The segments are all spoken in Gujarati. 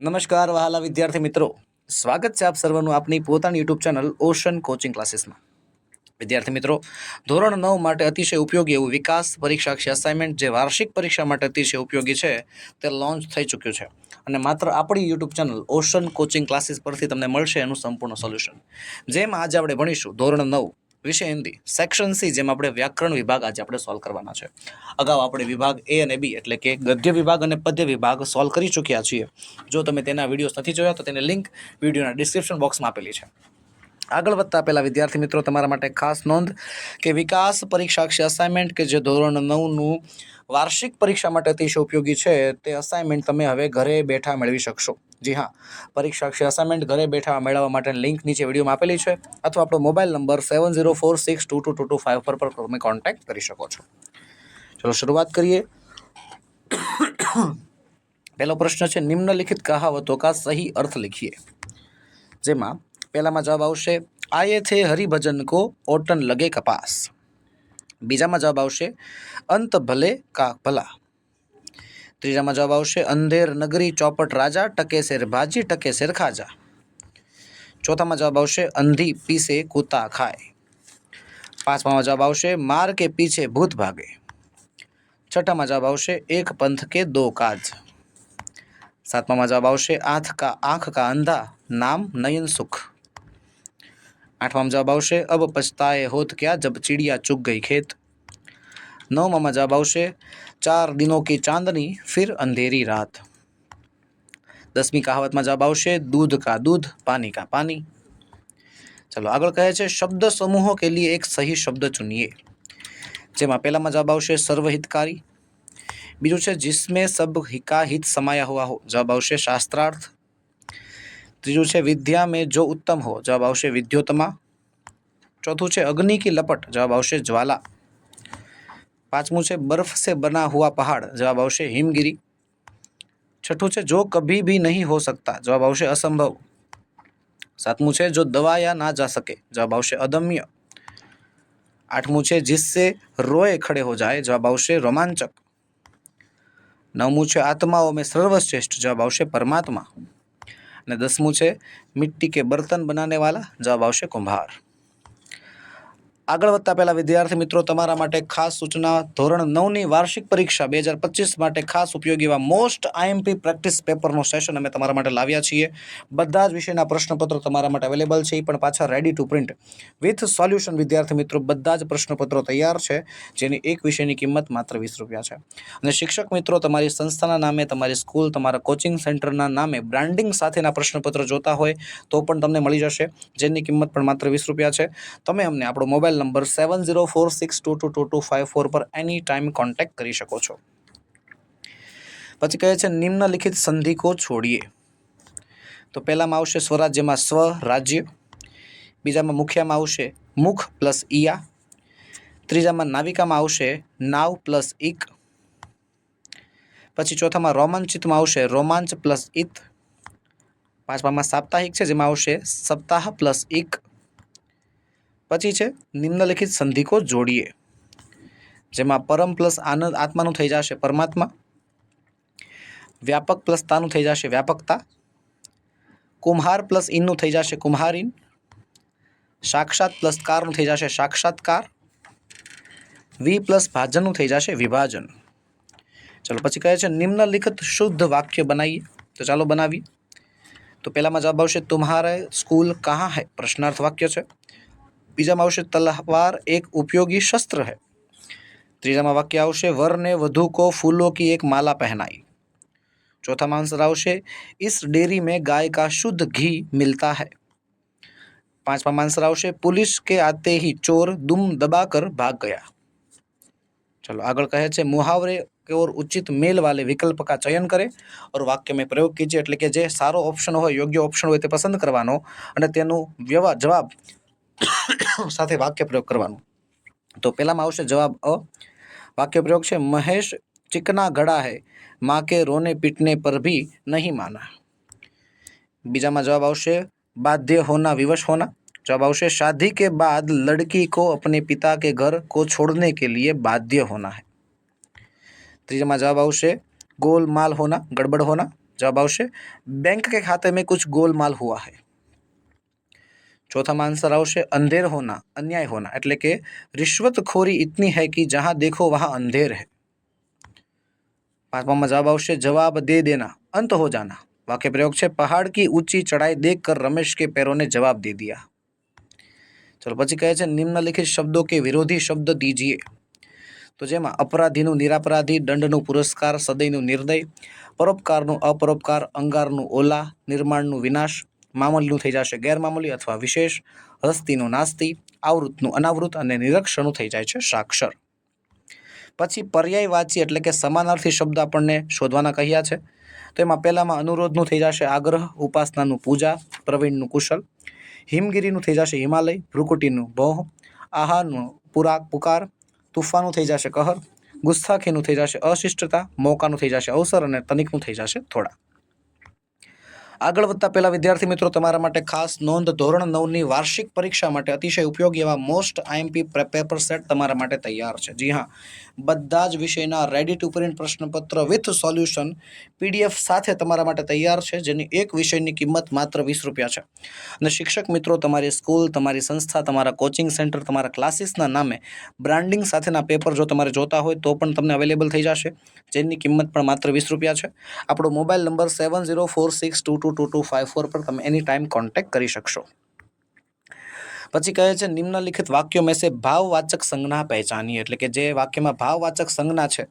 નમસ્કાર વહાલા વિદ્યાર્થી મિત્રો. સ્વાગત છે આપ સર્વનું આપની પોતાની યુટ્યુબ ચેનલ ઓશન કોચિંગ ક્લાસીસમાં. વિદ્યાર્થી મિત્રો, ધોરણ નવ માટે અતિશય ઉપયોગી એવું વિકાસ પરીક્ષાક્ષી અસાઇનમેન્ટ જે વાર્ષિક પરીક્ષા માટે અતિશય ઉપયોગી છે, તે લોન્ચ થઈ ચૂક્યું છે. અને માત્ર આપણી YouTube channel Ocean Coaching Classes પરથી તમને મળશે એનું સંપૂર્ણ સોલ્યુશન જેમ આજે આપણે ભણીશું ધોરણ નવ વિષય હિન્દી. સેક્શન સી જેમ આપણે વ્યાકરણ વિભાગ આજે આપણે સોલ્વ કરવાના છે. અગાઉ આપણે વિભાગ એ અને બી એટલે કે ગદ્ય વિભાગ અને પદ્ય વિભાગ સોલ્વ કરી ચૂક્યા છીએ. જો તમે તેના વિડીયોઝ નથી જોયા, તો તેની લિંક વિડીયોના ડિસ્ક્રિપ્શન બોક્સમાં આપેલી છે. આગળ વધતા પહેલા વિદ્યાર્થી મિત્રો, તમારા માટે ખાસ નોંધ કે વિકાસ પરીક્ષાક્ષી અસાઇનમેન્ટ કે જે ધોરણ નવનું વાર્ષિક પરીક્ષા માટે અતિશય ઉપયોગી છે, તે અસાઇનમેન્ટ તમે હવે ઘરે બેઠા મેળવી શકશો. જી હા. પરીક્ષા પરીક્ષાક્ષી અસાઇનમેન્ટ ઘરે બેઠા મેળવવા માટેની લિંક નીચે વિડીયોમાં આપેલી છે. અથવા આપણો mobile number seven zero four six two two two two five પર પણ તમે કોન્ટેક્ટ કરી શકો છો. ચલો શરૂઆત કરીએ. પહેલો પ્રશ્ન છે, નિમ્નલિખિત કહાવતો કા સહી અર્થ લખીએ? જેમાં પહેલામાં જવાબ આવશે, આયે થે હરિભજન કો ઓટન લગે કપાસ. બીજામાં જવાબ આવશે, અંત ભલે કા ભલા. ત્રીજામાં જવાબ આવશે, અંધેર નગરી ચોપટ રાજા ટકે શેર ભાજી ટકે શેર ખાજા. ચોથામાં જવાબ આવશે, અંધી પીસે કૂતા ખાય. પાંચમામાં જવાબ આવશે, માર કે પીછે ભૂત ભાગે. છઠ્ઠામાં જવાબ આવશે, એક પંથ કે દો કાજ. સાતમામાં જવાબ આવશે, આંખ કા આંખ કા અંધા, નામ નયન સુખ. આઠમામાં જવાબ આવશે, અબ પછતાએ હોત ક્યા જબ ચિડિયા ચુગ ગઈ ખેત. નવમાં જવાબ આવશે ચાર દિનો કી ચાંદની, ફિર અંધેરી રાત. દસમી કહાવતમાં જવાબ આવશે દૂધ કા દૂધ પાણી કા પાણી ચલો, આગળ કહે છે, શબ્દ સમૂહો કે લીએ એક સહી શબ્દ ચુનીએ. જેમાં પહેલામાં જવાબ આવશે સર્વહિતકારી. બીજું છે, જિસમે સબ હિકા હિત સમાયા હોવા હો. જવાબ આવશે, શાસ્ત્રાર્થ. ત્રીજું છે, વિદ્યા મેં જો ઉત્તમ હો. જવાબ આવશે, વિદ્યોતમા. ચોથું છે, અગ્નિ કી લપટ. જવાબ આવશે, જ્વાલા. पांचवू से बर्फ़ से बना हुआ पहाड़, जवाब आवश्य हिमगिरी। छठू से जो कभी भी नहीं हो सकता, जवाब आवश्य असंभव। सातमू से जो दवाया ना जा सके, जवाब आवश्य अदम्य। आठमू से जिससे रोए खड़े हो जाए, जवाब आवश्य रोमांचक। नवमू से आत्माओं में सर्वश्रेष्ठ, जवाब आवश्य परमात्मा। ने दसमू से मिट्टी के बर्तन बनाने वाला, जवाब आवश्य कुंभार। આગળ વધતા પહેલા વિદ્યાર્થી મિત્રો, તમારા માટે ખાસ સૂચના, ધોરણ નવની વાર્ષિક પરીક્ષા બે હજાર પચીસ માટે ખાસ ઉપયોગી એવા મોસ્ટ આઈએમપી પ્રેક્ટિસ પેપરનો સેશન અમે તમારા માટે લાવ્યા છીએ. બધા જ વિષયના પ્રશ્નપત્રો તમારા માટે અવેલેબલ છે એ પણ પાછા ready to print with solution વિદ્યાર્થી મિત્રો, બધા જ પ્રશ્નપત્રો તૈયાર છે, જેની એક વિષયની કિંમત માત્ર વીસ રૂપિયા છે. અને શિક્ષક મિત્રો, તમારી સંસ્થાના નામે, તમારી સ્કૂલ તમારા કોચિંગ સેન્ટરના નામે બ્રાન્ડિંગ સાથેના પ્રશ્નપત્ર જોતા હોય તો પણ તમને મળી જશે. જેની કિંમત પણ માત્ર વીસ રૂપિયા છે. તમે અમને આપણો mobile number seven zero four six two two two two five four પર એની ટાઈમ કોન્ટેક્ટ કરી શકો છો. પછી કહે છે, નિમ્નલિખિત સંધિકો છોડીએ. તો પહેલામાં આવશે સ્વરાજ્યમાં સ્વ, રાજ્ય. બીજામાં મુખ્યમાં આવશે મુખ પ્લસ ઇયા ત્રીજામાં નાવિકામાં આવશે નાવ પ્લસ ઇક પછી ચોથામાં રોમાંચિતમાં આવશે રોમાંચ પ્લસ ઇત પાંચમામાં સાપ્તાહિક છે, જેમાં આવશે સપ્તાહ પ્લસ ઇક પછી છે, નિમ્નલિખિત સંધિ કો જોડીએ, જેમાં પરમ પ્લસ આનંદ આત્માનું થઈ જશે પરમાત્મા, વ્યાપક પ્લસ તાનું થઈ જશે વ્યાપકતા કુમ્હાર પ્લસ ઇનનું થઈ જશે કુમ્હારીન સાક્ષાત પ્લસ કારનું થઈ જશે સાક્ષાત્કાર, વી પ્લસ ભાજનનું થઈ જશે વિભાજન. ચલો પછી કહે છે, નિમ્નલિખિત શુદ્ધ વાક્ય બનાવીએ, તો ચાલો બનાવીએ. તો પહેલામાં જવાબ આવશે, તુમ્હારે સ્કૂલ કહાં હૈ? પ્રશ્નાર્થ વાક્ય છે. બીજામાં આવશે તલવાર એક ઉપયોગી શસ્ત્ર હે ત્રીજામાં વાક્ય આવશે વરને વધુ કો ફૂલો કી એક માલા પહેનાઈ ચોથામાં આન્સર આવશે ઇસ ડેરી મેં ગાય કા શુદ્ધ ઘી મિલતા હૈ પાંચમાં આન્સર આવશે પોલીસ કે આતે હી ચોર દુમ દબાકર ભાગ ગયા चलो आग कहे छे मुहावरे के और उचित मेल वाले विकल्प का चयन करें और वाक्य में प्रयोग कीजिए એટલે કે જે સારો ઓપ્શન હોય યોગ્ય ઓપ્શન હોય તે પસંદ કરવાનો અને તેનો જવાબ સાથે વાક્ય પ્રયોગ કરવાનું તો પહેલામાં આવશે જવાબ અ વાક્ય પ્રયોગ છે મહેશ ચિકના ઘડા હૈ माँ के रोने पीटने पर भी नहीं माना બીજામાં જવાબ આવશે बाध्य होना विवश होना जवाब आवश्य शादी के बाद लड़की को अपने पिता के घर को छोड़ने के लिए बाध्य होना है ત્રીજામાં જવાબ આવશે गोलमाल होना गड़बड़ होना જવાબ આવશે बैंक के खाते में कुछ गोलमाल हुआ है ચોથામાં આન્સર આવશે, અંધેર હોના, અન્યાય હોના. એટલે કે રિશ્વતખોરી ઇતની હૈ કે જહાં દેખો વહાં અંધેર હૈ. પાંચમામાં જવાબ આવશે, જવાબ દે દેના, અંત હો જાના. વાક્ય પ્રયોગ છે, પહાડ કી ઊંચી ચઢાઈ દેખ કર રમેશ કે પેરોને જવાબ દે દિયા. ચલો પછી કહે છે, નિમ્નલિખિત શબ્દો કે વિરોધી શબ્દ દીજીએ. તો જેમાં અપરાધીનું નિરાપરાધી, દંડનું પુરસ્કાર સદયનું નિર્દય, પરોપકારનું અપરોપકાર, અંગારનું ઓલા, નિર્માણનું વિનાશ મામૂલીનું થઈ જશે ગેરમામૂલી અથવા વિશેષ હસ્તીનું નાસ્તી, આવૃતનું અનાવૃત અને નિરક્ષરનું થઈ જાય છે સાક્ષર. પછી પર્યાયવાચી એટલે કે સમાનાર્થી શબ્દ આપણને શોધવાના કહ્યા છે. તો એમાં પહેલામાં અનુરોધનું થઈ જશે આગ્રહ, ઉપાસનાનું પૂજા, પ્રવીણનું કુશલ, હિમગીરીનું થઈ જશે હિમાલય, ભ્રુકુટીનું ભોહ, આહારનું પુરાક પુકાર તુફાનું થઈ જશે કહર, ગુસ્સાખીનું થઈ જશે અશિષ્ટતા, મોકાનું થઈ જશે અવસર અને તનિકનું થઈ જશે થોડા. આગળ વધતા પહેલાં વિદ્યાર્થી મિત્રો, તમારા માટે ખાસ નોંધ ધોરણ નવની વાર્ષિક પરીક્ષા માટે અતિશય ઉપયોગી એવા મોસ્ટ આઈએમપી પેપર સેટ તમારા માટે તૈયાર છે. જી હા. બધા જ વિષયના રેડી ટુ પ્રિન્ટ પ્રશ્નપત્ર વિથ સોલ્યુશન પીડીએફ સાથે તમારા માટે તૈયાર છે, જેની એક વિષયની કિંમત માત્ર વીસ રૂપિયા છે. અને શિક્ષક મિત્રો, તમારી સ્કૂલ, તમારી સંસ્થા, તમારા કોચિંગ સેન્ટર તમારા ક્લાસીસના નામે બ્રાન્ડિંગ સાથેના પેપર જો તમારે જોતા હોય, તો પણ તમને અવેલેબલ થઈ જશે, જેની કિંમત પણ માત્ર વીસ રૂપિયા છે. આપણો mobile number seven zero four six two two two two five four પર તમે એની ટાઈમ કોન્ટેક્ટ કરી શકશો. પછી કહે છે, નિમ્નલિખિત વાક્યો મેં છે ભાવવાચક સંજ્ઞા પહેચાની. એટલે કે જે વાક્યમાં ભાવવાચક સંજ્ઞા છે,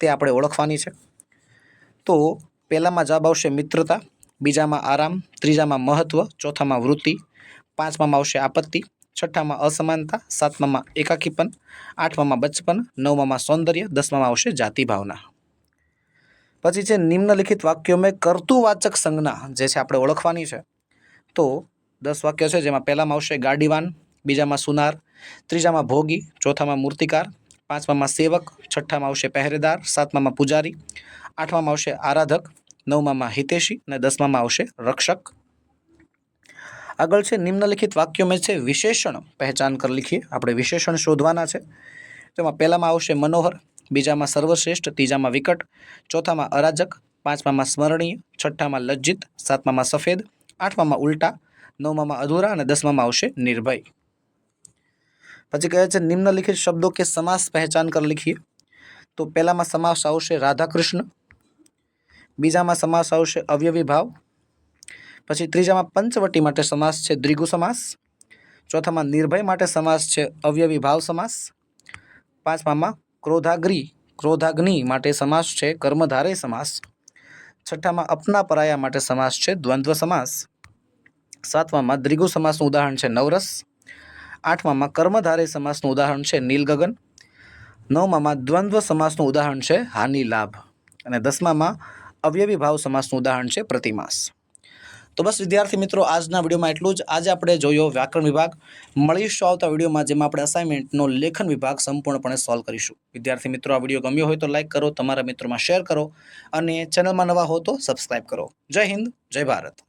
તે આપણે ઓળખવાની છે. તો પહેલામાં જવાબ આવશે મિત્રતા, બીજામાં આરામ, ત્રીજામાં મહત્ત્વ ચોથામાં વૃત્તિ, પાંચમામાં આવશે આપત્તિ, છઠ્ઠામાં અસમાનતા, સાતમામાં એકાકીપન, આઠમામાં બચપન, નવમામાં સૌંદર્ય, દસમામાં આવશે જાતિ ભાવના પછી છે નિમ્નલિખિત વાક્યો મેં કર્તુવાચક સંજ્ઞા, જે છે આપણે ઓળખવાની છે. તો દસ વાક્ય છે, જેમાં પહેલામાં આવશે ગાડીવાન, બીજામાં સુનાર, ત્રીજામાં ભોગી, ચોથામાં મૂર્તિકાર, પાંચમામાં સેવક, છઠ્ઠામાં આવશે પહેરેદાર, સાતમામાં પૂજારી, આઠમામાં આવશે આરાધક, નવમામાં હિતેશી અને દસમામાં આવશે રક્ષક. આગળ છે નિમ્નલિખિત વાક્યો મેં છે વિશેષણ, પહેચાન કર લખીએ, આપણે વિશેષણ શોધવાના છે. તેમાં પહેલામાં આવશે મનોહર બીજામાં સર્વશ્રેષ્ઠ, ત્રીજામાં વિકટ, ચોથામાં અરાજક, પાંચમામાં સ્મરણીય, છઠ્ઠામાં લજ્જિત, સાતમામાં સફેદ, આઠમામાં ઉલટા, નવમામાં અધૂરા અને દસમામાં આવશે નિર્ભય. પછી કહે છે, નિમ્નલિખિત શબ્દો કે સમાસ પહેચાન કર લખીએ. તો પહેલામાં સમાસ આવશે રાધાકૃષ્ણ, બીજામાં સમાસ આવશે અવયવી ભાવ પછી ત્રીજામાં પંચવટી માટે સમાસ છે દ્રિગુ સમાસ ચોથામાં નિર્ભય માટે સમાસ છે અવયવી ભાવ સમાસ, પાંચમામાં ક્રોધાગ્રી ક્રોધાગ્નિ માટે સમાસ છે, કર્મધારે સમાસ. છઠ્ઠામાં અપના પરાયા માટે સમાસ છે, દ્વંદ્વ સમાસ. સાતમામાં દ્રિગુ સમાસનું ઉદાહરણ છે, નવરસ. આઠમામાં કર્મધારે સમાસનું ઉદાહરણ છે, નીલગગન. નવમામાં દ્વંદ્વ સમાસનું ઉદાહરણ છે હાનિ લાભ અને દસમામાં અવયવી ભાવ સમાસનું ઉદાહરણ છે, પ્રતિમાસ. તો બસ વિદ્યાર્થી મિત્રો, આજના વિડીયોમાં એટલું જ. આજે આપણે જોયો વ્યાકરણ વિભાગ. મળીશું આવતા વિડીયોમાં, જેમાં આપણે અસાઇનમેન્ટનો લેખન વિભાગ સંપૂર્ણપણે સોલ્વ કરીશું. વિદ્યાર્થી મિત્રો, આ વીડિયો ગમ્યો હોય તો લાઇક કરો, તમારા મિત્રોમાં શેર કરો અને ચેનલમાં નવા હો તો સબસ્ક્રાઇબ કરો. જય હિન્દ, જય ભારત.